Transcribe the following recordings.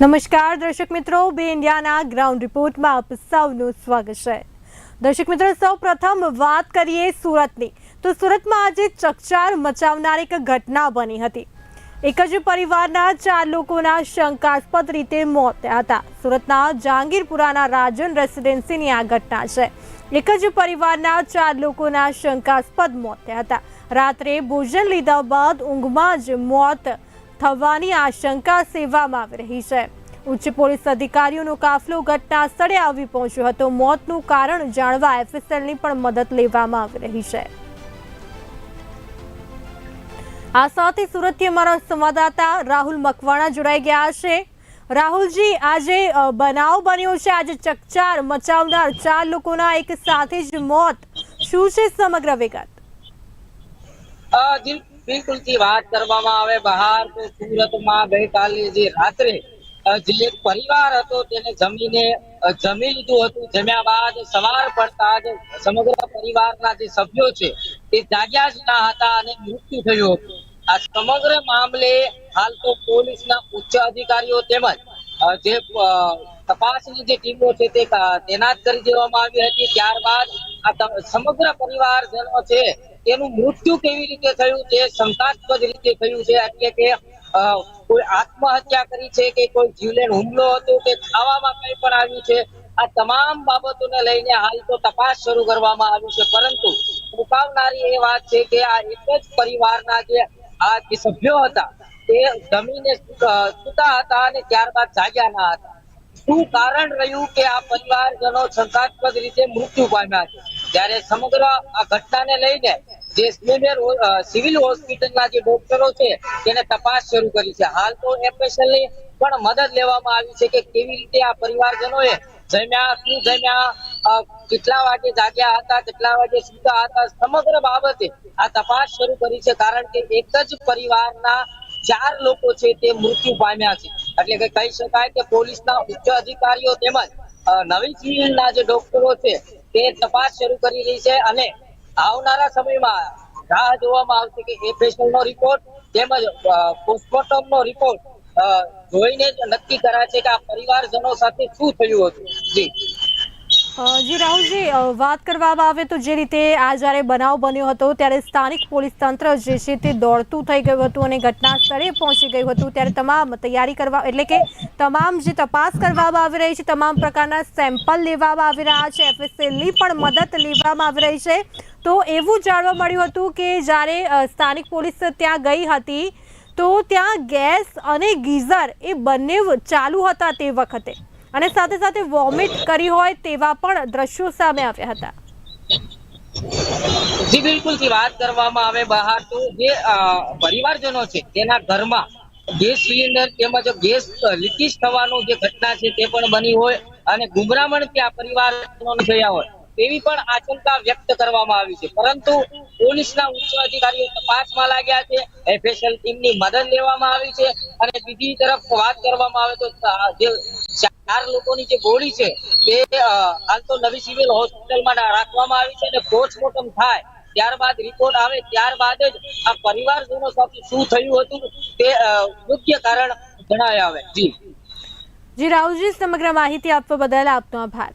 નમસ્કાર, દર્શક મિત્રો. બે ઇન્ડિયાના ગ્રાઉન્ડ રિપોર્ટમાં આપ સૌનું સ્વાગત છે. દર્શક મિત્રો, સૌ પ્રથમ વાત કરીએ સુરતની. તો સુરતમાં આજે ચકચાર મચાવનાર એક ઘટના બની હતી. એક જ પરિવારના ચાર લોકોના શંકાસ્પદ રીતે મોત થયા હતા. સુરતના જહાંગીરપુરાના રાજન રેસિડેન્સીની આ ઘટના છે. એક જ પરિવારના ચાર લોકોના શંકાસ્પદ મોત થયા હતા. રાત્રે ભોજન લીધા બાદ ઊંઘમાં જ મોત થવાની આશંકા સેવામાં આવી રહી છે. ઉચ્ચ પોલીસ અધિકારીઓનો કાફલો ઘટના સ્થળે આવી પહોંચ્યો હતો. મોતનું કારણ જાણવા એફએસએલની પણ મદદ લેવામાં આવી રહી છે. આ સાથે સુરતથી અમારા સંવાદદાતા રાહુલ મકવાણા જોડાઈ ગયા છે. રાહુલજી, આજે બનાવ બન્યો છે. આજે ચકચાર મચાવનાર ચાર લોકોના એક સાથે જ મોત. શું છે સમગ્ર વિગત? અ, બિલકુલથી વાત કરવામાં આવે બહાર તો સુરતમાં ગઈકાલે જે રાત્રે જે એક પરિવાર હતો તેને જમીને જમી લીધું હતું. જમ્યા બાદ સવાર પડતા જ સમગ્ર પરિવારના જે સભ્યો છે તે જાગ્યા જ ના હતા અને મૃત્યુ થયું હતું. આ સમગ્ર મામલે હાલ તો પોલીસના ઉચ્ચ અધિકારીઓ તેમજ જે તપાસની જે ટીમો છે તે તૈનાત કરી દેવામાં આવી હતી. ત્યારબાદ આ સમગ્ર પરિવારજનો છે તેનું મૃત્યુ કેવી રીતે થયું છે, શંકાસ્પદ રીતે થયું છે, એટલે કે કોઈ આત્મહત્યા કરી છે કે કોઈ જીવલેણ હુમલો હતો કે ખાવામાં કઈ પણ આવ્યું છે, આ તમામ બાબતોને લઈને હાલ તો તપાસ શરૂ કરવામાં આવી છે. પરંતુ મુકાવનારી એ વાત છે કે આ એક જ પરિવારના જે આ સભ્યો હતા, તે જમીને સૂતા હતા અને ત્યારબાદ જાગ્યા ના હતા. શું કારણ રહ્યું કે આ પરિવારજનો શંકાસ્પદ રીતે મૃત્યુ પામ્યા છે? જયારે સમગ્ર આ ઘટનાને લઈને જે સ્મીમેર સિવિલ હોસ્પિટલના જે ડોક્ટરો છે, તેને તપાસ શરૂ કરી છે. હાલ તો એફએસએલ પણ મદદ લેવામાં આવી છે કે કેવી રીતે આ પરિવારજનોએ જમ્યા, શું જમ્યા કેટલા વાગે જાગ્યા હતા, કેટલા વાગે સૂતા હતા, સમગ્ર બાબતે આ તપાસ શરૂ કરી છે, કારણ કે એક જ પરિવારના ચાર લોકો છે તે મૃત્યુ પામ્યા છે. એટલે કે કહી શકાય કે પોલીસના ઉચ્ચ અધિકારીઓ તેમજ નવી સિવિલના જે ડોક્ટરો છે, તે તપાસ શરૂ કરી રહી છે અને આવનારા સમયમાં રાહ જોવામાં આવશે કે એફએસએલ નો રિપોર્ટ તેમજ પોસ્ટમોર્ટમ નો રિપોર્ટ જોઈને જ નક્કી કરાશે કે આ પરિવારજનો સાથે શું થયું હતું. જી. જી રાહુલજી વાત કરવામાં આવે તો જે રીતે આ જ્યારે બનાવ બન્યો હતો ત્યારે સ્થાનિક પોલીસ તંત્ર જે છે તે દોડતું થઈ ગયું હતું અને ઘટના સ્થળે પહોંચી ગયું હતું. ત્યારે તમામ તૈયારી કરવા, એટલે કે તમામ જે તપાસ કરવામાં આવી રહી છે, તમામ પ્રકારના સેમ્પલ લેવામાં આવી રહ્યા છે, એફએસએલની પણ મદદ લેવામાં આવી રહી છે. તો એવું જાણવા મળ્યું હતું કે જ્યારે સ્થાનિક પોલીસ ત્યાં ગઈ હતી, તો ત્યાં ગેસ અને ગીઝર એ બંને ચાલુ હતા તે વખતે. અને સાથે સાથે વોમિટ કરી હોય તેવા પણ દ્રશ્યો સામે આવ્યા હતા. જી, બિલકુલથી વાત કરવામાં આવે બહાર તો જે પરિવારજનો છે તેના ઘરમાં ગેસ સિલિન્ડર તેમજ ગેસ લીકેજ થવાનું જે ઘટના છે તે પણ બની હોય અને ગુમરામણ ત્યાં પરિવારજનો થયા હોય. તેવી પણ આશંકા વ્યક્ત કરવામાં આવી છે. પરંતુ પોલીસના ઉચ્ચ અધિકારીઓ તપાસમાં લાગ્યા છે, એફએસએલ ટીમની મદદ લેવામાં આવી છે અને બીજી તરફ વાત કરવામાં આવે તો જે ચાર લોકોની જે બોડી છે તે હાલ તો નવી સિવિલ હોસ્પિટલમાં રાખવામાં આવી છે અને પોસ્ટમોર્ટમ થાય ત્યારબાદ રિપોર્ટ આવે ત્યારબાદ જ આ પરિવારજનો સાથે શું થયું હતું તે મુખ્ય કારણ જણાય આવે. જી. જી, રાહુલજી, સમગ્ર માહિતી આપવા બદલ આપનો આભાર.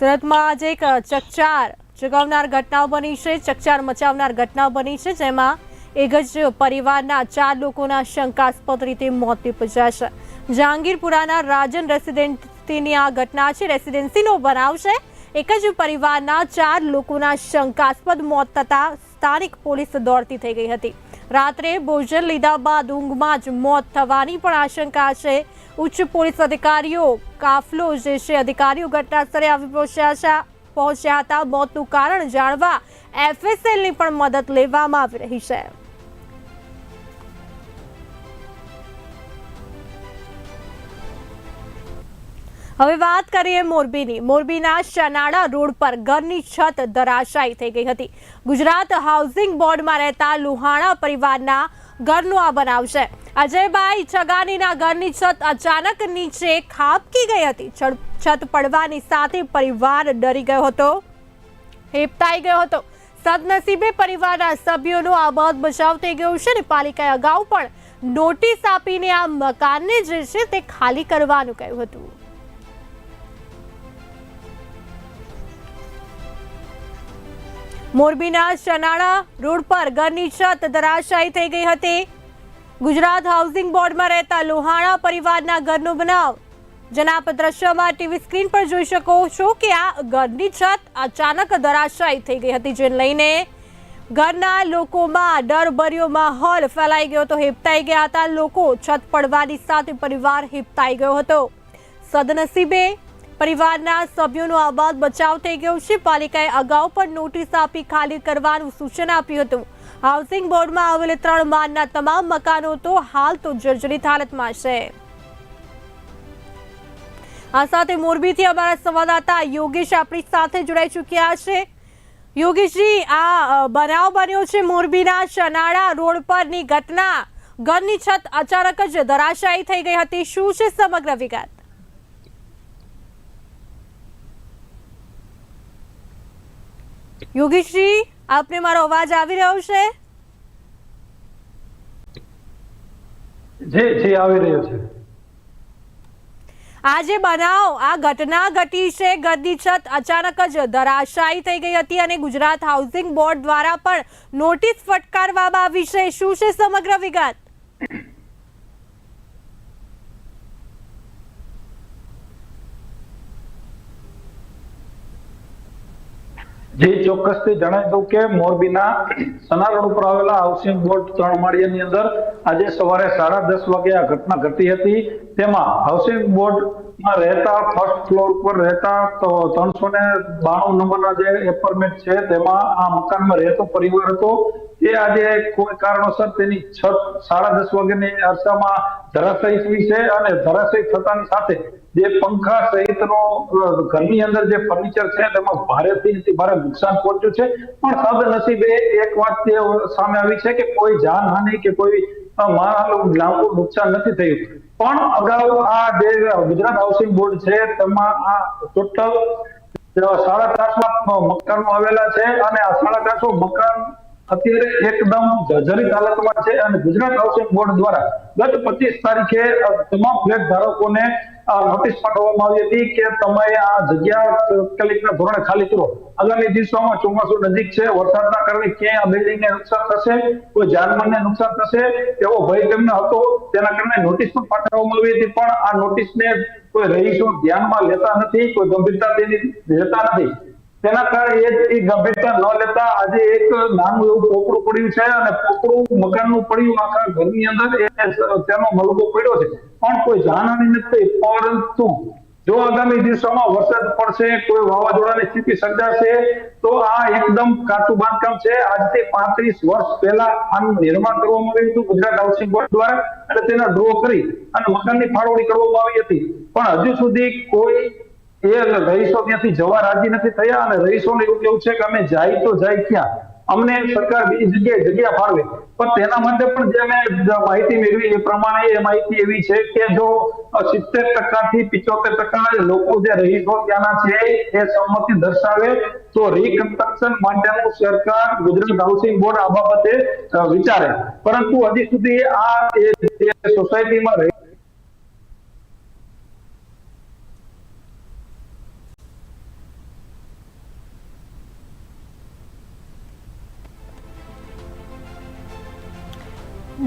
સુરતમાં આજે એક ચકચાર જગાવનાર ઘટનાઓ બની છે. ચકચાર મચાવનાર ઘટનાઓ બની છે જેમાં એક જ પરિવારના ચાર લોકોના શંકાસ્પદ રીતે મોત નીપજ્યા છે. જહાંગીરપુરાના રાજન રેસિડેન્સીની આ ઘટના છે. રેસિડેન્સીનો બનાવ છે. એક જ પરિવારના ચાર લોકોના શંકાસ્પદ મોત થતાં સ્થાનિક પોલીસ દોડતી થઈ ગઈ હતી. રાત્રે ભોજન લીધા બાદ ઊંઘમાં જ મોત થવાની પણ આશંકા છે. ઉચ્ચ પોલીસ અધિકારીઓ, કાફલો જે છે અધિકારીઓ ઘટના સ્થળે આવી પહોંચ્યા છે પહોંચ્યા હતા. મોતનું કારણ જાણવા એફએસએલની પણ મદદ લેવામાં આવી રહી છે. હવે વાત કરીએ મોરબીની. મોરબીના શનાળા રોડ પર ઘરની છત ધરાશાયી થઈ ગઈ હતી. ગુજરાત હાઉસિંગ બોર્ડમાં રહેતા લુહાણા પરિવારના ઘરનો આ બનાવ છે. અજયભાઈ ચગાનીના ઘરની છત અચાનક નીચે ખાબકી ગઈ હતી. છત પડવાની સાથે પરિવાર ડરી ગયો હતો. હેપતાઈ ગયો હતો. સદનસીબે પરિવારના સભ્યોનો આબાદ બચાવ થઈ ગયો છે ને પાલિકાએ અગાઉ પણ નોટિસ આપીને આ મકાનને જે છે તે ખાલી કરવાનું કહ્યું હતું. મોરબીના ચનાળા રોડ પર ઘરની છત ધરાશાયી થઈ ગઈ હતી. ગુજરાત હાઉસિંગ બોર્ડમાં રહેતા લોહાણા પરિવારના ઘરનો બનાવ. જેના દ્રશ્યમાં ટીવી સ્ક્રીન પર જોઈ શકો છો કે આ ઘરની છત અચાનક ધરાશાયી થઈ ગઈ હતી, જેને લઈને ઘરના લોકોમાં ડરભર્યો માહોલ ફેલાઈ ગયો હતો, હિપતાઈ ગયા હતા. લોકો છત પડવાની સાથે પરિવાર હિપતાઈ ગયો હતો. સદનસીબે પરિવારના સભ્યોનો આબાદ બચાવ થઈ ગયો છે. પાલિકાએ અગાઉ પણ નોટિસ આપી ખાલી કરવાનું સૂચન આપ્યું હતું. હાઉસિંગ બોર્ડમાં આવેલ ત્રણ માળના તમામ મકાનો તો હાલ તો જર્જરિત હાલતમાં છે. આ સાથે મોરબીથી અમારા સંવાદદાતા યોગેશ આપણી સાથે જોડાઈ ચૂક્યા છે. યોગેશજી, આ બનાવ બન્યો છે મોરબીના શનાળા રોડ પરની ઘટના. ઘરની છત અચાનક જ ધરાશાયી થઈ ગઈ હતી. શું છે સમગ્ર વિગત? યોગેશજી? આપને મારો અવાજ આવી રહ્યો છે? જી જી આવી રહ્યો છે. આ જે બનાવ આ ઘટના ઘટી છે ઘરની છત અચાનક જ ધરાશાયી થઈ ગઈ હતી અને ગુજરાત હાઉસિંગ બોર્ડ દ્વારા પણ નોટિસ ફટકારવામાં આવી છે. શું છે સમગ્ર વિગત? જી ચોક્કસથી જણાવી દઉં કે મોરબીના સના રોડ ઉપર આવેલા હાઉસિંગ બોર્ડ ત્રણ માળિયાની અંદર આજે સવારે સાડા દસ વાગે આ ઘટના ઘટી હતી. તેમાં હાઉસિંગ બોર્ડમાં રહેતા ફર્સ્ટ ફ્લોર ઉપર રહેતા તો ત્રણસો ને બાણું નંબરના જે એપાર્ટમેન્ટ છે, તેમાં આ મકાનમાં રહેતો પરિવાર હતો. એ આજે કોઈ કારણોસર તેની છત સાડા દસ વાગ્યાની અરસામાં ધરાશયી થઈ છે અને ધરાશયી થતાની સાથે જે પંખા સહિતનો ઘરની અંદર જે ફર્નિચર છે તેમાં ભારેથી ભારે નુકસાન પહોંચ્યું છે. પણ સદનસીબે એક વાત તે સામે આવી છે કે કોઈ જાનહાનિ કે કોઈ માલ લાંબુ નુકસાન નથી થયું. પણ અગાઉ આ જે ગુજરાત હાઉસિંગ બોર્ડ છે તેમાં આ ટોટલ સાડા ચારસો મકાનો આવેલા છે અને આ સાડા ચારસો મકાન અત્યારે એકદમ જર્જરિત હાલતમાં છે અને ગુજરાત હાઉસિંગ બોર્ડ દ્વારા ગત પચીસ તારીખે તમામ ફ્લેટ ધારકોને નોટિસ પાઠવવામાં આવી હતી કે તમે આ જગ્યા તાત્કાલિકના ધોરણે ખાલી કરો. આગામી દિવસોમાં ચોમાસું નજીક છે વરસાદના કારણે ક્યાંય આ બિલ્ડિંગને નુકસાન થશે, કોઈ જાનમાલને નુકસાન થશે, એવો ભય તેમને હતો. તેના કારણે નોટિસ પણ પાઠવવામાં આવી હતી, પણ આ નોટિસને કોઈ રહીશો ધ્યાનમાં લેતા નથી, કોઈ ગંભીરતા તેની લેતા નથી. તેના કારણે એ ગંભીરતા ન લેતા આજે એક નાનું એવું પોપડું પડ્યું છે અને પોપડું મકાનનું પડ્યું આખા ઘરની અંદર તેનો મલબો પડ્યો છે. પણ કોઈ જાનહાની નથી, પરંતુ જો આગામી દિવસોમાં વરસાદ પડશે, કોઈ વાવાઝોડાની સ્થિતિ સર્જાશે, તો આ એકદમ કાચું બાંધકામ છે. આજથી પાંત્રીસ વર્ષ પહેલા આનું નિર્માણ કરવામાં આવ્યું હતું ગુજરાત હાઉસિંગ બોર્ડ દ્વારા, અને તેના ડ્રો કરી અને મકાનની ફાળવણી કરવામાં આવી હતી. પણ હજુ સુધી કોઈ એ રહીશો ત્યાંથી જવા રાજી નથી થયા અને રહીશોને એવું કેવું છે કે અમે જાય તો જાય ક્યાં? અમને સરકાર બીજી જગ્યાએ જગ્યા ફાળવે. પણ તેના માટે પણ જે અમે માહિતી મેળવી એ પ્રમાણે એ માહિતી એવી છે કે જો સિત્તેર ટકા થી પિચોતેર ટકા લોકો જે રહીશો ત્યાંના છે એ સંમતિ દર્શાવે, તો રીકન્સ્ટ્રક્શન માટેનું સરકાર ગુજરાત હાઉસિંગ બોર્ડ આ બાબતે વિચારે. પરંતુ હજી સુધી આ સોસાયટીમાં રહી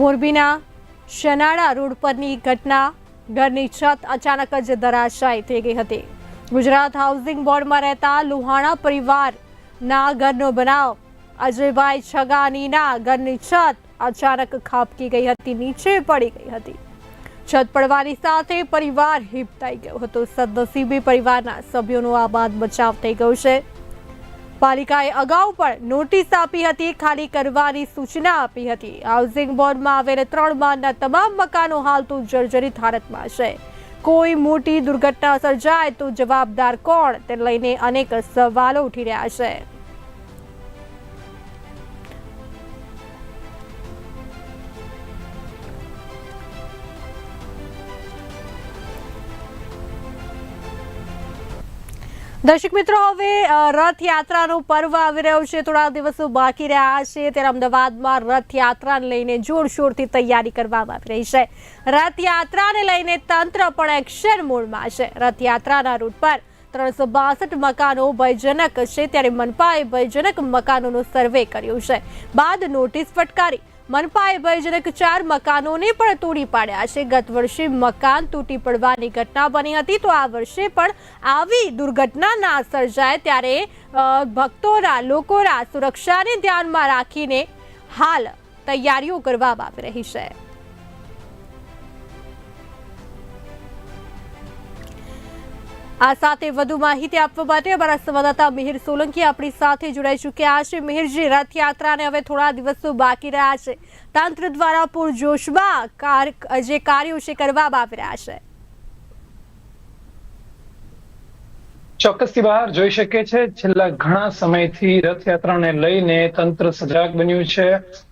મોરબીના શનાળા રોડ પરની ઘટના. ઘરની છત અચાનક જ ધરાશાયી થઈ ગઈ હતી. ગુજરાત હાઉસિંગ બોર્ડમાં રહેતા લુહાણા પરિવારના ઘરનો બનાવ. અજયભાઈ છગાનીના ઘરની છત અચાનક ખાબકી ગઈ હતી, નીચે પડી ગઈ હતી. છત પડવાની સાથે પરિવાર હિપતાઈ ગયો હતો. સદનસીબે પરિવારના સભ્યોનો બાદ બચાવ થઈ ગયો છે. પાલિકાએ અગાઉ પણ નોટિસ આપી હતી, ખાલી કરવાની સૂચના આપી હતી. હાઉસિંગ બોર્ડમાં આવેલ ત્રણ માળના તમામ મકાનો હાલ તો જર્જરિત હાલતમાં છે. કોઈ મોટી દુર્ઘટના સર્જાય તો જવાબદાર કોણ? તે લઈને અનેક સવાલો ઉઠી રહ્યા છે. દર્શક મિત્રો, હવે રથયાત્રાનું પર્વ આવી રહ્યો છે. થોડા દિવસો બાકી રહ્યા છે ત્યારે અમદાવાદમાં રથયાત્રાને લઈને જોરશોરથી તૈયારી કરવામાં આવી રહી છે. રથયાત્રાને લઈને તંત્ર પણ એક્શન મોડમાં છે. રથયાત્રાના રૂટ પર ત્રણસો બાસઠ મકાનો ભયજનક છે. ત્યારે મનપાએ ભયજનક મકાનોનો સર્વે કર્યો છે. બાદ નોટિસ ફટકારી મનપાએ ભયજનક ચાર મકાનોને પણ તોડી પાડ્યા છે. ગત વર્ષે મકાન તૂટી પડવાની ઘટના બની હતી તો આ વર્ષે પણ આવી દુર્ઘટના ના સર્જાય ત્યારે ભક્તોના, લોકોના સુરક્ષાને ધ્યાનમાં રાખીને હાલ તૈયારીઓ કરવામાં આવી રહી છે. આ સાથે વધુ માહિતી આપવા માટે અમારા સંવાદદાતા મિહિર સોલંકી આપણી સાથે જોડાઈ ચૂક્યા છે. મિહિરજી, રથયાત્રાને હવે થોડા દિવસો બાકી રહ્યા છે. તંત્ર દ્વારા પૂરજોશમાં જે કાર્યો છે, કરવામાં આવી રહ્યા છે. ચોક્કસથી બહાર જોઈ શકે છે છેલ્લા ઘણા સમયથી રથયાત્રાને લઈને તંત્ર સજાગ બન્યું છે.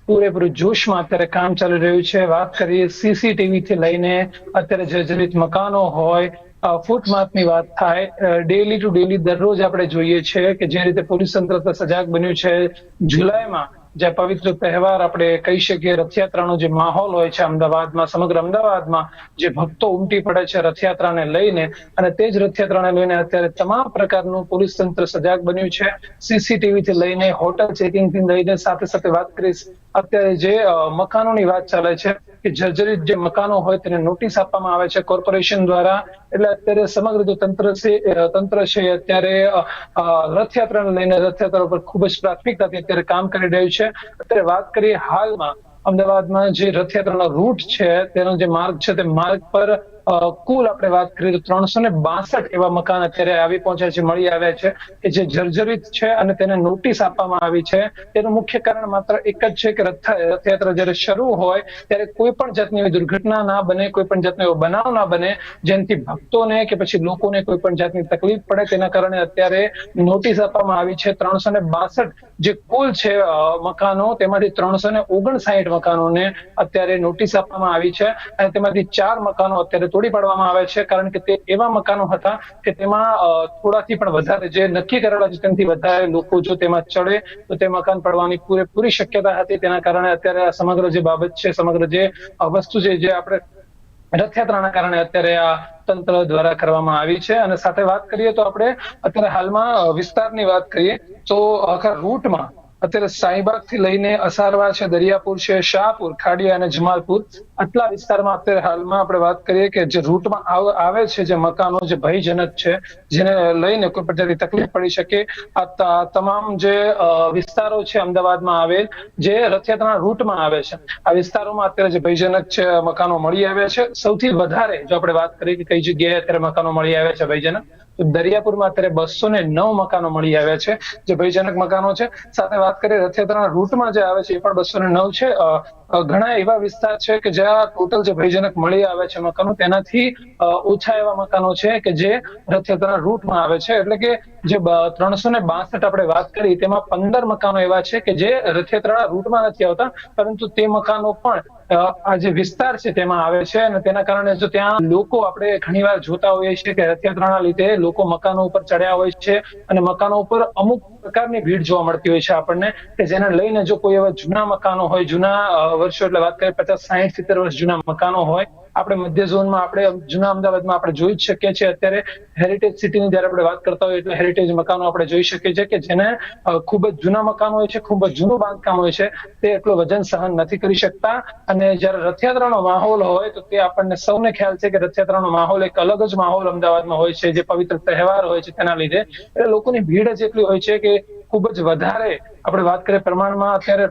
પૂરેપૂરું જોશમાં અત્યારે કામ ચાલી રહ્યું છે. વાત કરીએ સીસીટીવી થી લઈને, અત્યારે જર્જરિત મકાનો હોય અ, માપની વાત થાય. ડેલી ટુ ડેલી દરરોજ આપણે જોઈએ છે કે જે રીતે પોલીસ તંત્ર સજાગ બન્યું છે. જુલાઈમાં જે પવિત્ર તહેવાર આપણે કહી શકીએ રથયાત્રાનો જે માહોલ હોય છે અમદાવાદમાં સમગ્ર અમદાવાદમાં જે ભક્તો ઉમટી પડે છે રથયાત્રાને લઈને અને તે જ રથયાત્રાને લઈને અત્યારે તમામ પ્રકારનું પોલીસ તંત્ર સજાગ બન્યું છે. સીસીટીવી થી લઈને હોટલ ચેકિંગથી લઈને સાથે સાથે વાત કરીશ. અત્યારે જે મકાનોની વાત ચાલે છે કે જર્જરિત જે મકાનો હોય તેને નોટિસ આપવામાં આવે છે કોર્પોરેશન દ્વારા. એટલે અત્યારે સમગ્ર જે તંત્ર છે તંત્ર છે અત્યારે રથયાત્રાને લઈને રથયાત્રા પર ખૂબ જ પ્રાથમિકતાથી અત્યારે કામ કરી રહ્યું છે. અત્યારે વાત કરીએ હાલમાં અમદાવાદમાં જે રથયાત્રાનો રૂટ છે, તેનો જે માર્ગ છે તે માર્ગ પર કુલ આપણે વાત કરીએ તો ત્રણસો ને બાસઠ એવા મકાન અત્યારે આવી પહોંચ્યા છે, મળી આવ્યા છે, કે જે જર્જરિત છે અને તેને નોટિસ આપવામાં આવી છે. તેનું મુખ્ય કારણ માત્ર એક જ છે કે રથ- રથયાત્રા જ્યારે શરૂ હોય, ત્યારે કોઈ પણ જાતની એવી દુર્ઘટના ના બને, કોઈ પણ જાતનો એવો બનાવ ના બને, જેનાથી ભક્તોને કે પછી લોકોને કોઈ પણ જાતની તકલીફ પડે, તેના કારણે અત્યારે નોટિસ આપવામાં આવી છે. ત્રણસો ને બાસઠ જે કુલ છે મકાનો, તેમાંથી ત્રણસો ને ઓગણસાઠ મકાનોને અત્યારે નોટિસ આપવામાં આવી છે અને તેમાંથી ચાર મકાનો અત્યારે તોડી પાડવામાં આવે છે, કારણ કે તે એવા મકાનો હતા કે તેમાં થોડાથી પણ વધારે જે નક્કી કરેલા છે, તેનાથી વધારે લોકો જો તેમાં ચડે, તો તે મકાન પડવાની પૂરેપૂરી શક્યતા હતી. તેના કારણે અત્યારે આ સમગ્ર જે બાબત છે, સમગ્ર જે વસ્તુ છે, જે આપણે રથયાત્રાના કારણે અત્યારે આ તંત્ર દ્વારા કરવામાં આવી છે. અને સાથે વાત કરીએ તો આપણે અત્યારે હાલમાં વિસ્તારની વાત કરીએ, તો આખા રૂટમાં અત્યારે શાહીબાગથી લઈને અસારવા છે, દરિયાપુર છે, શાહપુર, ખાડિયા અને જમાલપુર. આટલા વિસ્તારમાં અત્યારે હાલમાં આપણે વાત કરીએ કે જે રૂટમાં આવે છે જે મકાનો, જે ભયજનક છે, જેને લઈને કોઈ પ્રજાની તકલીફ પડી શકે, આ તમામ જે વિસ્તારો છે અમદાવાદમાં આવેલ, જે રથયાત્રાના રૂટમાં આવે છે. આ વિસ્તારોમાં અત્યારે જે ભયજનક છે, મકાનો મળી આવ્યા છે. સૌથી વધારે જો આપણે વાત કરીએ કે કઈ જગ્યાએ અત્યારે મકાનો મળી આવ્યા છે ભયજનક દરિયાપુરમાં અત્યારે બસો ને નવ મકાનો મળી આવ્યા છે, જે ભયજનક મકાનો છે. સાથે વાત કરીએ રથયાત્રાના રૂટમાં જે આવે છે, એ પણ બસો ને નવ છે. ઘણા એવા વિસ્તાર છે કે જ્યાં ટોટલ જે ભયજનક મળી આવે છે મકાનો, તેનાથી ઓછા એવા મકાનો છે કે જે રથયાત્રાના રૂટમાં આવે છે. એટલે કે જે ત્રણસો ને બાસઠ આપણે વાત કરી, તેમાં પંદર મકાનો એવા છે કે જે રથયાત્રાના રૂટમાં નથી આવતા, પરંતુ તે મકાનો પણ આ જે વિસ્તાર છે તેમાં આવે છે અને તેના કારણે જો ત્યાં લોકો આપણે ઘણીવાર જોતા હોઈએ છીએ કે રથયાત્રાના લીધે લોકો મકાનો ઉપર ચડ્યા હોય છે અને મકાનો ઉપર અમુક પ્રકારની ભીડ જોવા મળતી હોય છે આપણને કે જેને લઈને જો કોઈ એવા જૂના મકાનો હોય, જૂના વર્ષો, એટલે વાત કરીએ પચાસ, સાહીઠ, સિત્તેર વર્ષ જૂના મકાનો હોય આપણે મધ્ય ઝોનમાં આપણે જૂના અમદાવાદમાં આપણે જોઈ જ શકીએ છીએ. અત્યારે હેરિટેજ સિટીની જયારે આપણે વાત કરતા હોઈએ એટલે હેરિટેજ મકાનો આપણે જોઈ શકીએ છીએ કે જેને ખૂબ જ જૂના મકાનો હોય છે, ખૂબ જ જૂનું બાંધકામ હોય છે, તે એટલું વજન સહન નથી કરી શકતા. અને જયારે રથયાત્રાનો માહોલ હોય તો તે આપણને સૌને ખ્યાલ છે કે રથયાત્રાનો માહોલ એક અલગ જ માહોલ અમદાવાદમાં હોય છે. જે પવિત્ર તહેવાર હોય છે તેના લીધે. એટલે લોકોની ભીડ જ એટલી હોય છે કે ખૂબ જ વધારે. આપણે વાત કરીએ પ્રમાણમાં, અત્યારે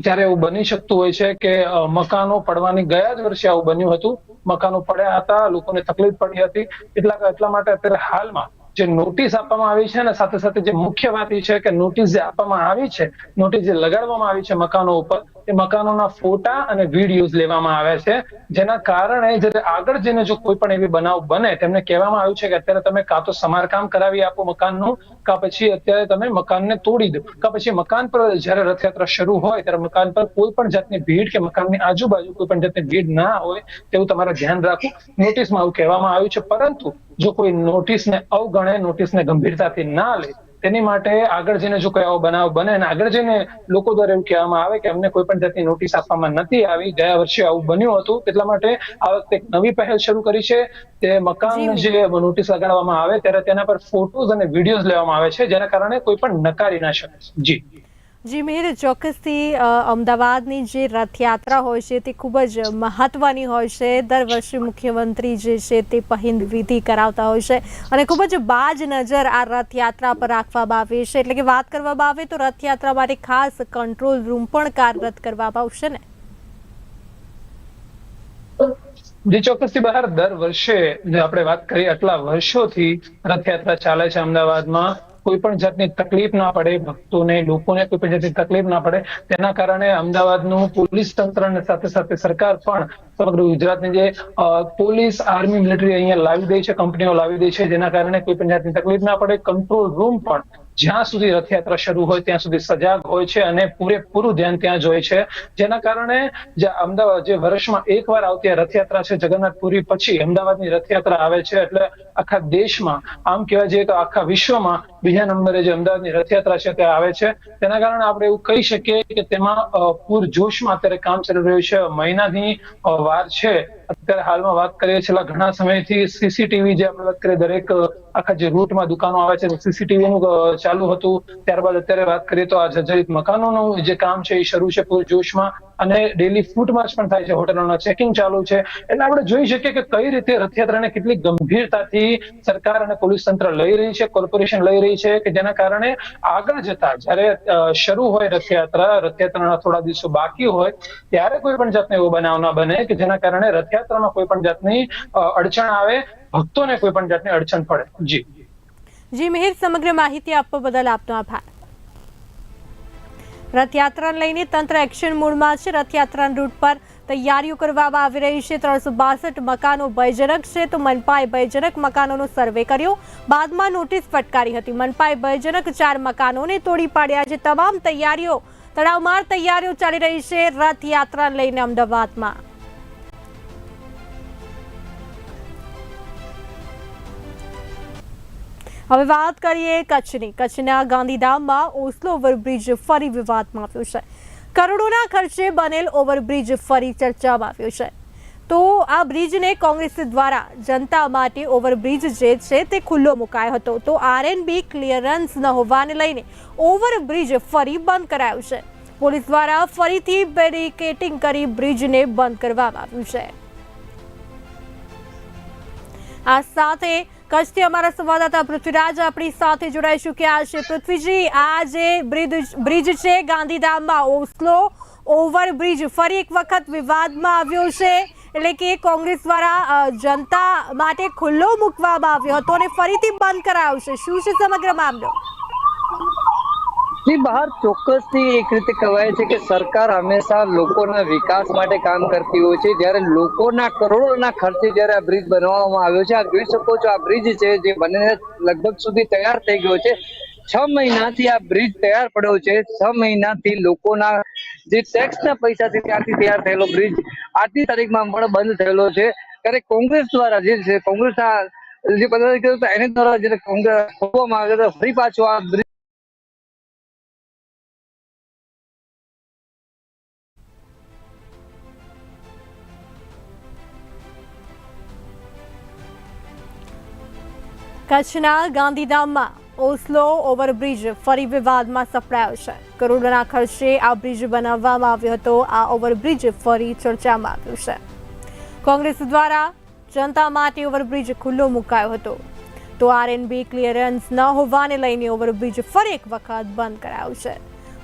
ત્યારે એવું બની શકતું હોય છે કે મકાનો પડવાની ગયા જ વર્ષે આવું બન્યું હતું. મકાનો પડ્યા હતા, લોકોને તકલીફ પડી હતી. એટલા એટલા માટે અત્યારે હાલમાં જે નોટિસ આપવામાં આવી છે ને સાથે સાથે જે મુખ્ય વાત એ છે કે નોટિસ જે આપવામાં આવી છે, નોટિસ જે લગાડવામાં આવી છે મકાનો ઉપર એ મકાનોના ફોટા અને વિડીયોઝ લેવામાં આવે છે. જેના કારણે જ્યારે આગળ જઈને જો કોઈ પણ એવી બનાવ બને, તેમને કહેવામાં આવ્યું છે કે અત્યારે તમે કાં તો સમારકામ કરાવી આપો મકાનનું, કાં પછી અત્યારે તમે મકાનને તોડી દો. કાં પછી મકાન પર જ્યારે રથયાત્રા શરૂ હોય, ત્યારે મકાન પર કોઈ પણ જાતની ભીડ કે મકાનની આજુબાજુ કોઈ પણ જાતની ભીડ ના હોય, તેવું તમારે ધ્યાન રાખવું. નોટિસમાં એવું કહેવામાં આવ્યું છે, પરંતુ જો કોઈ નોટિસને અવગણે નોટિસને ગંભીરતાથી ના લે તેની માટે આગળ જઈને જો કોઈ આવો બનાવ બને અને આગળ જઈને લોકો દ્વારા એવું કહેવામાં આવે કે અમને કોઈ પણ જાતની નોટિસ આપવામાં નથી આવી. ગયા વર્ષે આવું બન્યું હતું. એટલા માટે આ વખતે એક નવી પહેલ શરૂ કરી છે. તે મકાન જે નોટિસ લગાડવામાં આવે ત્યારે તેના પર ફોટોઝ અને વિડીયોઝ લેવામાં આવે છે જેના કારણે કોઈ પણ નકારી ના શકે જી. જી મિહિર ચોક્કસથી અમદાવાદની જે રથયાત્રા હોય છે તે ખૂબ જ મહત્વની હોય છે. દર વર્ષે મુખ્યમંત્રી જે છે તે પહિંદ વિધિ કરાવતા હોય છે અને ખૂબ જ બાજ નજર આ રથયાત્રા પર રાખવામાં આવે છે. એટલે કે વાત કરવામાં આવે તો રથયાત્રા માટે ખાસ કંટ્રોલ રૂમ પણ કાર્યરત કરવામાં આવશે ને? જે ચોક્કસથી બહાર દર વર્ષે આપણે વાત કરીએ, આટલા વર્ષોથી રથયાત્રા ચાલે છે અમદાવાદમાં. કોઈ પણ જાતની તકલીફ ના પડે, ભક્તોને, લોકોને કોઈ પણ જાતની તકલીફ ના પડે, તેના કારણે અમદાવાદનું પોલીસ તંત્ર અને સાથે સાથે સરકાર પણ સમગ્ર ગુજરાતની જે પોલીસ, આર્મી, મિલિટરી અહીંયા લાવી દે છે, કંપનીઓ લાવી દે છે, જેના કારણે કોઈ પણ જાતની તકલીફ ના પડે, કંટ્રોલ રૂમ પણ જ્યાં સુધી રથયાત્રા શરૂ હોય ત્યાં સુધી સજાગ હોય છે અને પૂરેપૂરું ધ્યાન ત્યાં જ હોય છે. જેના કારણે જે અમદાવાદ જે વર્ષમાં એકવાર આવતી રથયાત્રા છે, જગન્નાથપુરી પછી અમદાવાદની રથયાત્રા આવે છે. એટલે આખા દેશમાં, આમ કહેવા જઈએ તો આખા વિશ્વમાં બીજા નંબરે જે અમદાવાદની રથયાત્રા છે તે આવે છે. તેના કારણે આપણે એવું કહી શકીએ કે તેમાં પૂરજોશમાં અત્યારે કામ ચાલી રહ્યું છે. મહિનાની વાર છે. અત્યારે હાલમાં વાત કરીએ, છેલ્લા ઘણા સમયથી સીસીટીવી જે આપણે વાત કરીએ, દરેક આખા જે રૂટમાં દુકાનો આવે છે સીસીટીવી નું ચાલુ હતું. ત્યારબાદ અત્યારે વાત કરીએ તો આ જર્જરિત મકાનોનું જે કામ છે એ શરૂ છે પૂરજોશમાં અને ડેલી ફૂટ પણ થાય છે, હોટલોના ચેકિંગ ચાલુ છે. એટલે આપણે જોઈ શકીએ કે કઈ રીતે રથયાત્રાને કેટલી ગંભીરતાથી સરકાર અને પોલીસ તંત્ર લઈ રહી છે, કોર્પોરેશન લઈ રહી છે, કે જેના કારણે આગળ જતા જ્યારે શરૂ હોય રથયાત્રા, રથયાત્રાના થોડા દિવસો બાકી હોય, ત્યારે કોઈ પણ જાતનો એવો બનાવ ના બને કે જેના કારણે રથયાત્રામાં કોઈ પણ જાતની અડચણ આવે, ભક્તોને કોઈ પણ જાતની અડચણ પડે. જી. જી, મિહિર, સમગ્ર માહિતી આપવા બદલ આપનો આભાર. રથયાત્રાને લઈને તંત્ર એક્શન મોડમાં છે. રથયાત્રાના રૂટ પર તૈયારીઓ કરવામાં આવી રહી છે. ત્રણસો બાસઠ મકાનો ભયજનક છે. તો મનપાએ ભયજનક મકાનોનો સર્વે કર્યો. બાદમાં નોટિસ ફટકારી હતી. મનપાએ ભયજનક ચાર મકાનોને તોડી પાડ્યા છે. તમામ તૈયારીઓ તડાવમાર તૈયારીઓ ચાલી રહી છે. રથયાત્રાને લઈને અમદાવાદમાં. હવે વાત કરીએ કચ્છની. કચ્છના ગાંધીધામમાં ઓસ્લો ઓવરબ્રિજ ફરી વિવાદમાં આવ્યો છે. કરોડોના ખર્ચે બનેલ ઓવરબ્રિજ ફરી ચર્ચામાં આવ્યો છે. તો આ બ્રિજને કોંગ્રેસ દ્વારા જનતા માટે ઓવરબ્રિજ જે છે તે ખુલ્લો મુકાયો હતો. તો આરએનબી ક્લિયરન્સ ન હોવાને લઈને ઓવરબ્રિજ ફરી બંધ કરાયો છે. પોલીસ દ્વારા ફરીથી બેરિકેટિંગ કરી બ્રિજને બંધ કરવામાં આવ્યું છે. આ સાથે કચ્છથી અમારા સંવાદદાતા પૃથ્વીરાજ આપણી સાથે જોડાઈ ચૂક્યા છે. પૃથ્વીજી, આ જે બ્રિજ બ્રિજ છે ગાંધીધામમાં, ઓસ્લો ઓવરબ્રિજ ફરી એક વખત વિવાદમાં આવ્યો છે. એટલે કે કોંગ્રેસ દ્વારા જનતા માટે ખુલ્લો મૂકવામાં આવ્યો હતો અને ફરીથી બંધ કરાયો છે. શું છે સમગ્ર મામલો? જી બહાર ચોક્કસથી એક રીતે કહેવાય છે કે સરકાર હંમેશા લોકોના વિકાસ માટે કામ કરતી હોય છે. જ્યારે લોકોના કરોડોના ખર્ચે જ્યારે આ બ્રિજ બનાવવામાં આવ્યો છે આ જોઈ શકો છો આ બ્રિજ છે જે બનીને લગભગ સુધી તૈયાર થઈ ગયો છે. છ મહિનાથી આ બ્રિજ તૈયાર પડ્યો છે. છ મહિનાથી લોકોના જે ટેક્સના પૈસાથી ત્યાંથી તૈયાર થયેલો બ્રિજ આજની તારીખમાં પણ બંધ થયેલો છે. ત્યારે કોંગ્રેસ દ્વારા જે છે કોંગ્રેસના જે પદાધિકારી એને દ્વારા જે કોંગ્રેસ ખોવામાં આવ્યો ફરી પાછો આ બ્રિજ કચ્છના ગાંધીધામમાં ઓસ્લો ઓવરબ્રિજ ફરી વિવાદમાં સપડાયો છે. કરોડોના ખર્ચે આ બ્રિજ બનાવવામાં આવ્યો હતો. આ ઓવરબ્રિજ ફરી ચર્ચામાં આવ્યો છે. કોંગ્રેસ દ્વારા જનતા માટે ઓવરબ્રિજ ખુલ્લો મુકાયો હતો. તો આરએનબી ક્લિયરન્સ ન હોવાને લઈને ઓવરબ્રિજ ફરી એક વખત બંધ કરાયો છે.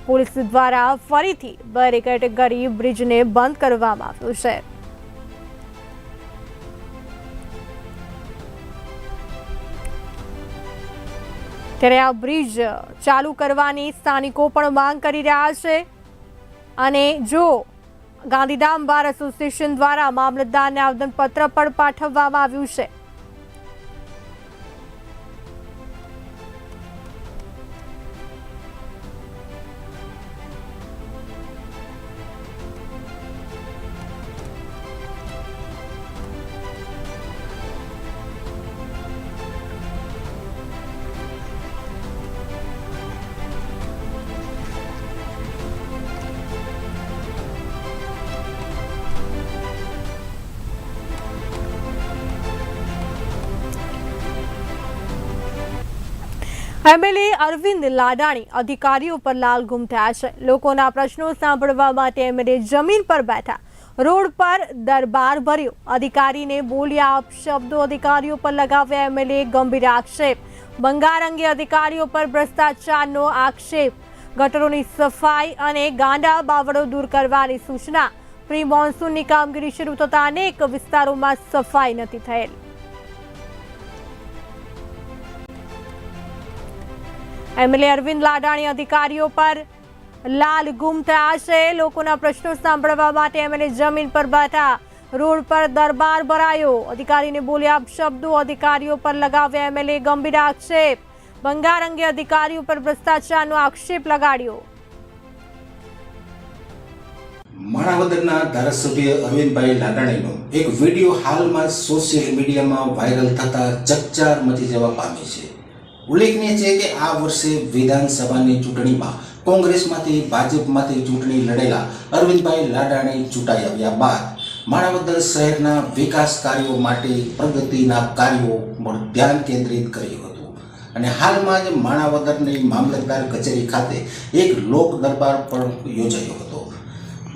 પોલીસ દ્વારા ફરીથી બેરિકેડ કરી બ્રિજને બંધ કરવામાં આવ્યો છે. ત્યારે આ બ્રિજ ચાલુ કરવાની સ્થાનિકો પણ માંગ કરી રહ્યા છે. અને જો ગાંધીધામ બાર એસોસિએશન દ્વારા મામલતદારને આવેદનપત્ર પણ પાઠવવામાં આવ્યું છે. એમએલએ અરવિંદ લાડાણી અધિકારીઓ પર લાલ ગુમ થયા છે. લોકોના પ્રશ્નો સાંભળવા માટે એમએલએ જમીન પર બેઠા. રોડ પર દરબાર ભર્યો. અધિકારીને બોલ્યા શબ્દો અધિકારીઓ પર લગાવ્યા, એમએલએ ગંભીર આક્ષેપ. બંગાર અંગે અધિકારીઓ પર ભ્રષ્ટાચારનો આક્ષેપ. ગટરોની સફાઈ અને ગાંડા બાવળો દૂર કરવાની સૂચના. પ્રી મોન્સૂનની કામગીરી શરૂ થતા અનેક વિસ્તારોમાં સફાઈ નથી થયેલ. એમએલએ અરવિંદ લાડાણી અધિકારીઓ પર લાલ ગુમ થયા છે. લોકોના પ્રશ્નો સાંભળવા માટે એમએલએ જમીન પર બેઠા. રોડ પર દરબાર ભરાયો. અધિકારીને બોલ્યા, શબ્દો અધિકારીઓ પર લગાવ્યા. એમએલએ ગંભીર આક્ષેપ. બંગાર અંગે અધિકારીઓ પર ભ્રષ્ટાચારનો આક્ષેપ લગાડ્યો. માણાવદરના ધારાસભ્ય અરવિંદભાઈ લાડાણીનો એક વીડિયો હાલમાં સોશિયલ મીડિયામાં વાયરલ થતા ચકચાર મચી જવા પામી છે. ઉલ્લેખનીય છે કે આ વર્ષે વિધાનસભાની ચૂંટણીમાં કોંગ્રેસમાંથી ભાજપમાંથી ચૂંટણી લડેલા અરવિંદભાઈ લાડાણી ચૂંટાઈ આવ્યા બાદ માણાવદર શહેરના વિકાસ કાર્યો માટે પ્રગતિના કાર્યો પર ધ્યાન કેન્દ્રિત કર્યું હતું. અને હાલમાં જ માણાવદરની મામલતદાર કચેરી ખાતે એક લોક દરબાર પણ યોજાયો હતો.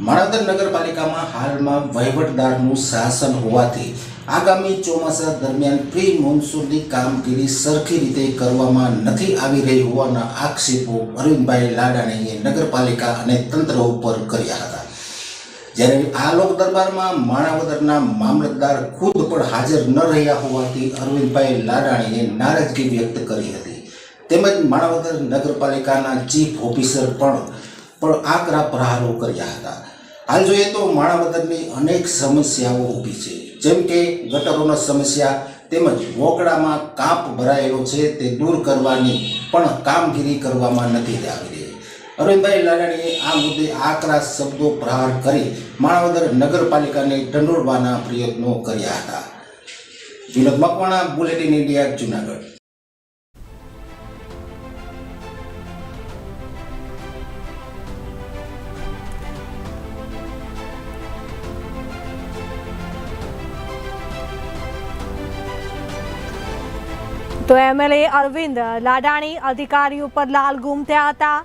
માણાવદર નગરપાલિકામાં હાલમાં વહીવટદારનું શાસન હોવાથી આગામી ચોમાસા દરમિયાન પ્રી મોન્સૂનની કામગીરી સરખી રીતે કરવામાં નથી આવી રહી હોવાના આક્ષેપો અરવિંદભાઈ લાડાણીએ નગરપાલિકા અને તંત્ર ઉપર કર્યા હતા. જ્યારે આ લોક દરબારમાં માણાવદરના મામલતદાર ખુદ પણ હાજર ન રહ્યા હોવાથી અરવિંદભાઈ લાડાણીએ નારાજગી વ્યક્ત કરી હતી. તેમજ માણાવદર નગરપાલિકાના ચીફ ઓફિસર પણ પણ આકરા પ્રહારો કર્યા હતા. હાલ જોઈએ તો માણાવદરની અનેક સમસ્યાઓ ઊભી છે. જેમ કે ગટરોનો સમસ્યા તેમજ વોકડામાં કાપ ભરાયેલો છે તે દૂર કરવાની પણ કામગીરી કરવામાં નથી આવી રહી અરવિંદભાઈ લાડાણીએ આ મુદ્દે આકરા શબ્દો પ્રહાર કરી માણાવદર નગરપાલિકાને દંડોળવાના પ્રયત્નો કર્યા હતા. Vinod Makwana, bulletin India, Junagadh. તો એમએલએ અરવિંદ લાડાણી અધિકારીઓ પર લાલ ગુમ થયા હતા.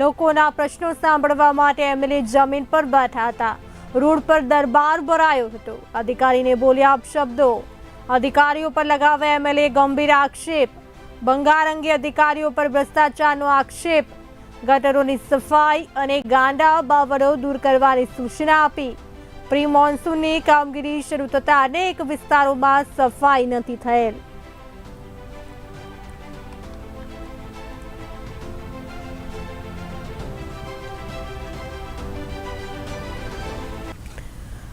લોકોના પ્રશ્નો સાંભળવા માટે એમએલએ જમીન પર બેઠા હતા. રોડ પર દરબાર ભરાયો હતો. અધિકારીને બોલ્યા શબ્દો અધિકારીઓ પર લગાવ્યા એમએલએ ગંભીર આક્ષેપ. બંગાર અંગે અધિકારીઓ પર ભ્રષ્ટાચારનો આક્ષેપ. ગટરોની સફાઈ અને ગાંડા બાવળો દૂર કરવાની સૂચના આપી. પ્રી મોન્સૂનની કામગીરી શરૂ થતા અનેક વિસ્તારોમાં સફાઈ નથી થયેલ.